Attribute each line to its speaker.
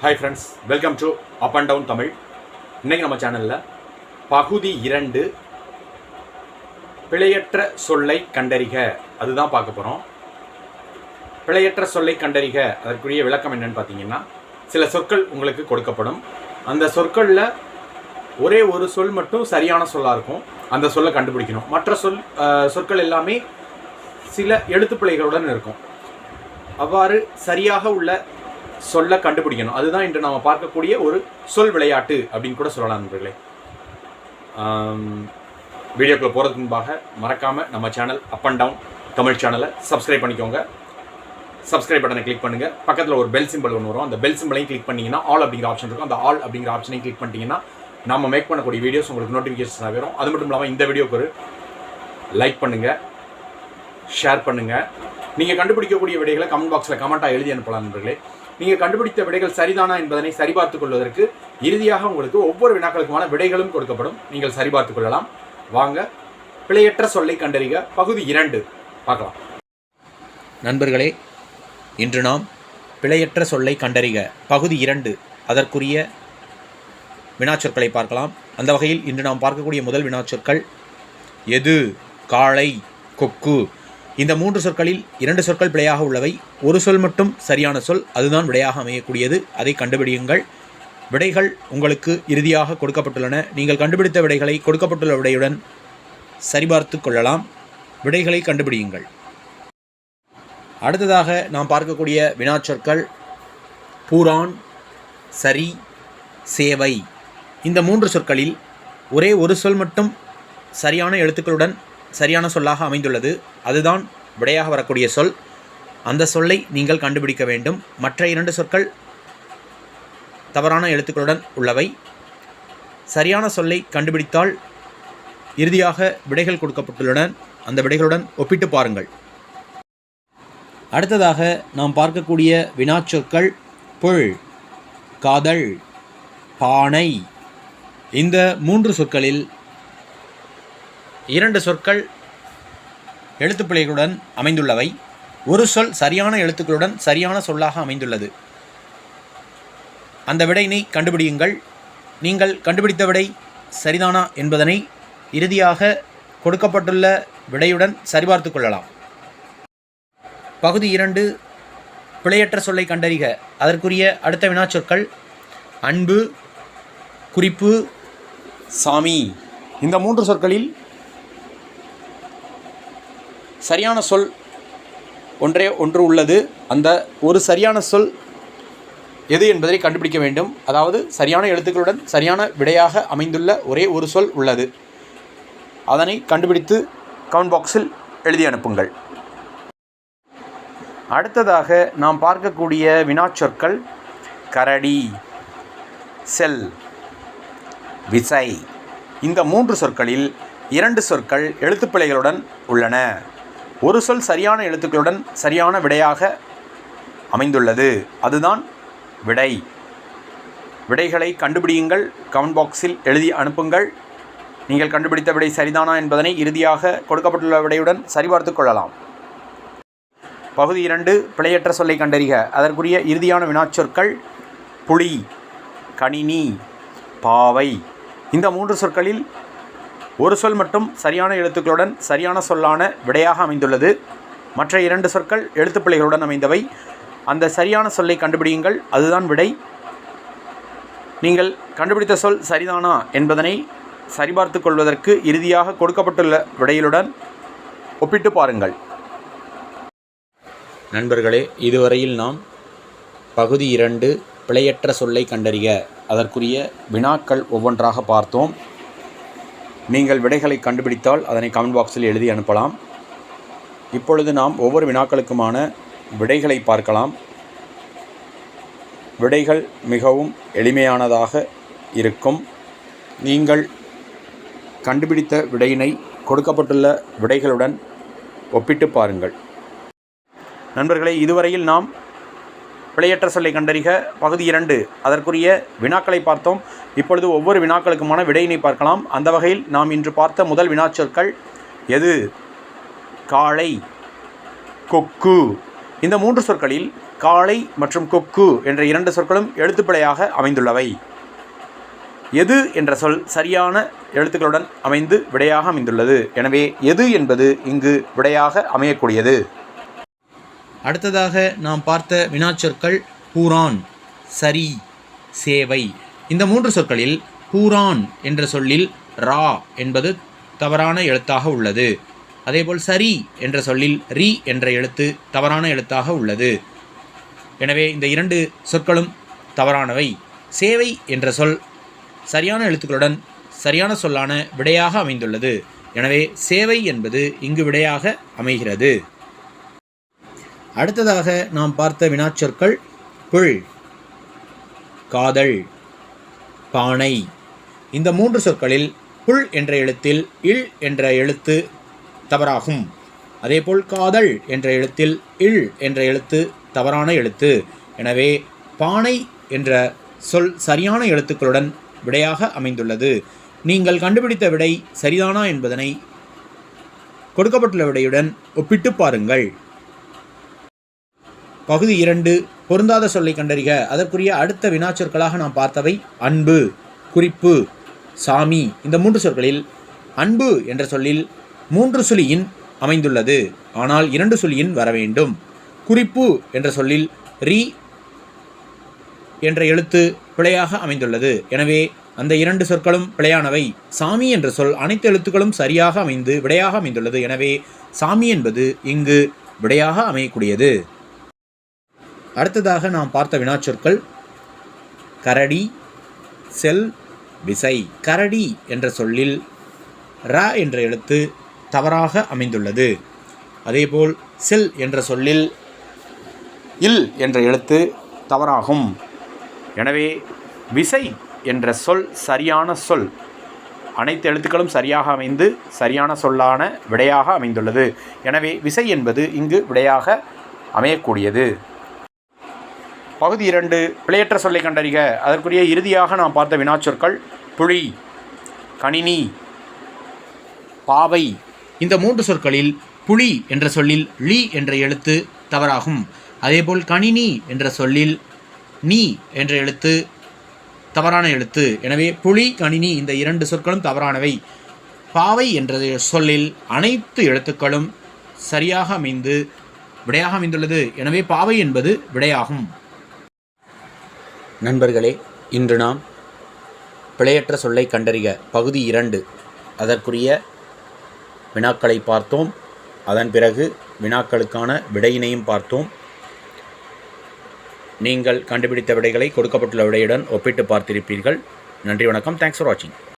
Speaker 1: Hi friends welcome to up and down Tamil இன்றைக்கி நம்ம சேனலில் பகுதி இரண்டு பிழையற்ற சொல்லை கண்டறிக. அதுதான் பார்க்க போகிறோம் பிழையற்ற சொல்லை கண்டறிக. அதற்குரிய விளக்கம் என்னன்னு பார்த்தீங்கன்னா சில சொற்கள் உங்களுக்கு கொடுக்கப்படும். அந்த சொற்களில் ஒரே ஒரு சொல் மட்டும் சரியான சொல்லாக இருக்கும். அந்த சொல்லை கண்டுபிடிக்கணும். மற்ற சொல் சொற்கள் எல்லாமே சில எழுத்துப்பிழைகளுடன் இருக்கும். அவ்வாறு சரியாக உள்ள சொல்ல கண்டுபிடிக்கணும். அதுதான் இன்று நாம் பார்க்கக்கூடிய ஒரு சொல் விளையாட்டு அப்படின்னு கூட சொல்லலாம் நண்பர்களே. வீடியோக்குள்ளே போகிறதுக்கு முன்பாக மறக்காமல் நம்ம channel up and down Tamil சேனலை சப்ஸ்கிரைப் பண்ணிக்கோங்க. சப்ஸ்கிரைப் பட்டனை கிளிக் பண்ணுங்கள் பக்கத்தில் ஒரு பெல் சிம்பிள் ஒன்று வரும். அந்த பெல் சிம்பிளையும் கிளிக் பண்ணிங்கன்னா ஆல் அப்படிங்கிற ஆப்ஷன் இருக்கும். அந்த ஆல் அப்படிங்கிற ஆப்ஷனையும் கிளிக் பண்ணிட்டீங்கன்னா நம்ம மேக் பண்ணக்கூடிய வீடியோஸ் உங்களுக்கு நோட்டிஃபிகேஷன் வரும். அது மட்டும் இல்லாமல் இந்த வீடியோக்கு ஒரு லைக் பண்ணுங்கள் ஷேர் பண்ணுங்கள் நீங்கள் கண்டுபிடிக்கக்கூடிய விடைகளை கமெண்ட் பாக்ஸில் கமெண்ட்டாக எழுதி அனுப்பலாம் நண்பர்களே. நீங்கள் கண்டுபிடித்த விடைகள் சரிதானா என்பதனை சரிபார்த்துக் கொள்வதற்கு இறுதியாக உங்களுக்கு ஒவ்வொரு வினாக்களுக்குமான விடைகளும் கொடுக்கப்படும். நீங்கள் சரிபார்த்துக் கொள்ளலாம். வாங்க பிழையற்ற சொல்லை கண்டறிக. பகுதி இரண்டு. பார்க்கலாம். நண்பர்களே இன்று நாம் பிழையற்ற சொல்லை கண்டறிக. பகுதி இரண்டு. அதற்குரிய வினாச்சொற்களை பார்க்கலாம். அந்த வகையில் இன்று நாம் பார்க்கக்கூடிய முதல் வினாச்சொற்கள் எது? காளை கொக்கு. இந்த மூன்று சொற்களில் இரண்டு சொற்கள் பிழையாக உள்ளவை. ஒரு சொல் மட்டும் சரியான சொல் அதுதான் விடையாக அமையக்கூடியது. அதை கண்டுபிடியுங்கள். விடைகள் உங்களுக்கு இறுதியாக கொடுக்கப்பட்டுள்ளன. நீங்கள் கண்டுபிடித்த விடைகளை கொடுக்கப்பட்டுள்ள விடையுடன் சரிபார்த்து கொள்ளலாம். விடைகளை கண்டுபிடியுங்கள். அடுத்ததாக நாம் பார்க்கக்கூடிய வினாச்சொற்கள் பூரான் சரி சேவை. இந்த மூன்று சொற்களில் ஒரே ஒரு சொல் மட்டும் சரியான எழுத்துக்களுடன் சரியான சொல்லாக அமைந்துள்ளது. அதுதான் விடையாக வரக்கூடிய சொல். அந்த சொல்லை நீங்கள் கண்டுபிடிக்க வேண்டும். மற்ற இரண்டு சொற்கள் தவறான எழுத்துக்களுடன் உள்ளவை. சரியான சொல்லை கண்டுபிடித்தால் இறுதியாக விடைகள் கொடுக்கப்பட்டுள்ளன. அந்த விடைகளுடன் ஒப்பிட்டு பாருங்கள். அடுத்ததாக நாம் பார்க்கக்கூடிய வினாச்சொற்கள் புல் காதல் பானை. இந்த மூன்று சொற்களில் இரண்டு சொற்கள் எழுத்துப்பிழைகளுடன் அமைந்துள்ளவை. ஒரு சொல் சரியான எழுத்துக்களுடன் சரியான சொல்லாக அமைந்துள்ளது. அந்த விடையினை கண்டுபிடியுங்கள். நீங்கள் கண்டுபிடித்த விடை சரிதானா என்பதனை இறுதியாக கொடுக்கப்பட்டுள்ள விடையுடன் சரிபார்த்து கொள்ளலாம். பகுதி இரண்டு பிழையற்ற சொல்லை கண்டறிக. அதற்குரிய அடுத்த வினாச்சொற்கள் அன்பு குறிப்பு சாமி. இந்த மூன்று சொற்களில் சரியான சொல் ஒன்றே ஒன்று உள்ளது. அந்த ஒரு சரியான சொல் எது என்பதை கண்டுபிடிக்க வேண்டும். அதாவது சரியான எழுத்துக்களுடன் சரியான விடையாக அமைந்துள்ள ஒரே ஒரு சொல் உள்ளது. அதனை கண்டுபிடித்து கமெண்ட் பாக்ஸில் எழுதி அனுப்புங்கள். அடுத்ததாக நாம் பார்க்கக்கூடிய வினாச்சொற்கள் கரடி செல் விசை. இந்த மூன்று சொற்களில் இரண்டு சொற்கள் எழுத்துப்பிழைகளுடன் உள்ளன. ஒரு சொல் சரியான எழுத்துக்களுடன் சரியான விடையாக அமைந்துள்ளது. அதுதான் விடை. விடைகளை கண்டுபிடியுங்கள். கமெண்ட் பாக்ஸில் எழுதி அனுப்புங்கள். நீங்கள் கண்டுபிடித்த விடை சரிதானா என்பதனை இறுதியாக கொடுக்கப்பட்டுள்ள விடையுடன் சரிபார்த்து கொள்ளலாம். பகுதி இரண்டு பிழையற்ற சொல்லை கண்டறிக. அதற்குரிய இறுதியான வினாச்சொற்கள் புலி கணினி பாவை. இந்த மூன்று சொற்களில் ஒரு சொல் மட்டும் சரியான எழுத்துக்களுடன் சரியான சொல்லான விடையாக அமைந்துள்ளது. மற்ற இரண்டு சொற்கள் எழுத்துப்பிள்ளைகளுடன் அமைந்தவை. அந்த சரியான சொல்லை கண்டுபிடியுங்கள் அதுதான் விடை. நீங்கள் கண்டுபிடித்த சொல் சரிதானா என்பதனை சரிபார்த்து கொள்வதற்கு இறுதியாக கொடுக்கப்பட்டுள்ள விடையிலுடன் ஒப்பிட்டு பாருங்கள். நண்பர்களே இதுவரையில் நாம் பகுதி இரண்டு பிழையற்ற சொல்லை கண்டறிய அதற்குரிய வினாக்கள் ஒவ்வொன்றாக பார்த்தோம். நீங்கள் விடைகளை கண்டுபிடித்தால் அதனை கமெண்ட் பாக்ஸில் எழுதி அனுப்பலாம். இப்பொழுது நாம் ஒவ்வொரு வினாக்களுக்குமான விடைகளை பார்க்கலாம். விடைகள் மிகவும் எளிமையானதாக இருக்கும். நீங்கள் கண்டுபிடித்த விடையினை கொடுக்கப்பட்டுள்ள விடைகளுடன் ஒப்பிட்டு பாருங்கள். நண்பர்களே இதுவரையில் நாம் பிழையற்ற சொல்லை கண்டறிக. பகுதி இரண்டு அதற்குரிய வினாக்களை பார்த்தோம். இப்பொழுது ஒவ்வொரு வினாக்களுக்குமான விடையினை பார்க்கலாம். அந்த வகையில் நாம் இன்று பார்த்த முதல் வினாச்சொற்கள் எது? காளை கொக்கு. இந்த மூன்று சொற்களில் காளை மற்றும் கொக்கு என்ற இரண்டு சொற்களும் எழுத்துப்பிழையாக அமைந்துள்ளவை. எது என்ற சொல் சரியான எழுத்துக்களுடன் அமைந்து விடையாக அமைந்துள்ளது. எனவே எது என்பது இங்கு விடையாக அமையக்கூடியது.
Speaker 2: அடுத்ததாக நாம் பார்த்த வினாச்சொற்கள் பூரான் சரி சேவை. இந்த மூன்று சொற்களில் பூரான் என்ற சொல்லில் ரா என்பது தவறான எழுத்தாக உள்ளது. அதேபோல் சரி என்ற சொல்லில் ரி என்ற எழுத்து தவறான எழுத்தாக உள்ளது. எனவே இந்த இரண்டு சொற்களும் தவறானவை. சேவை என்ற சொல் சரியான எழுத்துக்களுடன் சரியான சொல்லான விடையாக அமைந்துள்ளது. எனவே சேவை என்பது இங்கு விடையாக அமைகிறது. அடுத்ததாக நாம் பார்த்த வினாச்சொற்கள் புல் காதல் பானை. இந்த மூன்று சொற்களில் புல் என்ற எழுத்தில் இல் என்ற எழுத்து தவறாகும். அதேபோல் காதல் என்ற எழுத்தில் இல் என்ற எழுத்து தவறான எழுத்து. எனவே பானை என்ற சொல் சரியான எழுத்துக்களுடன் விடையாக அமைந்துள்ளது. நீங்கள் கண்டுபிடித்த விடை சரிதானா என்பதனை கொடுக்கப்பட்டுள்ள விடையுடன் ஒப்பிட்டு பாருங்கள். பகுதி இரண்டு பொருந்தாத சொல்லை கண்டறிக. அதற்குரிய அடுத்த வினாச்சொற்களாக நாம் பார்த்தவை அன்பு குறிப்பு சாமி. இந்த மூன்று சொற்களில் அன்பு என்ற சொல்லில் மூன்று சுழியின் அமைந்துள்ளது. ஆனால் இரண்டு சுழியின் வர வேண்டும். குறிப்பு என்ற சொல்லில் ரி என்ற எழுத்து பிழையாக அமைந்துள்ளது. எனவே அந்த இரண்டு சொற்களும் பிழையானவை. சாமி என்ற சொல் அனைத்து எழுத்துக்களும் சரியாக அமைந்து விடையாக அமைந்துள்ளது. எனவே சாமி என்பது இங்கு விடையாக அமையக்கூடியது. அடுத்ததாக நாம் பார்த்த வினாச்சொற்கள் கரடி செல் விசை. கரடி என்ற சொல்லில் ர என்ற எழுத்து தவறாக அமைந்துள்ளது. அதேபோல் செல் என்ற சொல்லில் இல் என்ற எழுத்து தவறாகும். எனவே விசை என்ற சொல் சரியான சொல். அனைத்து எழுத்துக்களும் சரியாக அமைந்து சரியான சொல்லான விடையாக அமைந்துள்ளது. எனவே விசை என்பது இங்கு விடையாக அமையக்கூடியது. பகுதி இரண்டு பிழையற்ற சொல்லை கண்டறிக. அதற்குரிய இறுதியாக நாம் பார்த்த வினாச்சொற்கள் புலி கணினி பாவை. இந்த மூன்று சொற்களில் புலி என்ற சொல்லில் லி என்ற எழுத்து தவறாகும். அதேபோல் கணினி என்ற சொல்லில் நீ என்ற எழுத்து தவறான எழுத்து. எனவே புலி கணினி இந்த இரண்டு சொற்களும் தவறானவை. பாவை என்ற சொல்லில் அனைத்து எழுத்துக்களும் சரியாக அமைந்து விடையாக அமைந்துள்ளது. எனவே பாவை என்பது விடையாகும். நண்பர்களே இன்று நாம் பிழையற்ற சொல்லை கண்டறிக. பகுதி இரண்டு. அதற்குரிய வினாக்களை பார்த்தோம். அதன் பிறகு வினாக்களுக்கான விடையினையும் பார்த்தோம். நீங்கள் கண்டுபிடித்த விடைகளை கொடுக்கப்பட்டுள்ள விடையுடன் ஒப்பிட்டு பார்த்திருப்பீர்கள். நன்றி வணக்கம். தேங்க்ஸ் ஃபார் வாட்சிங்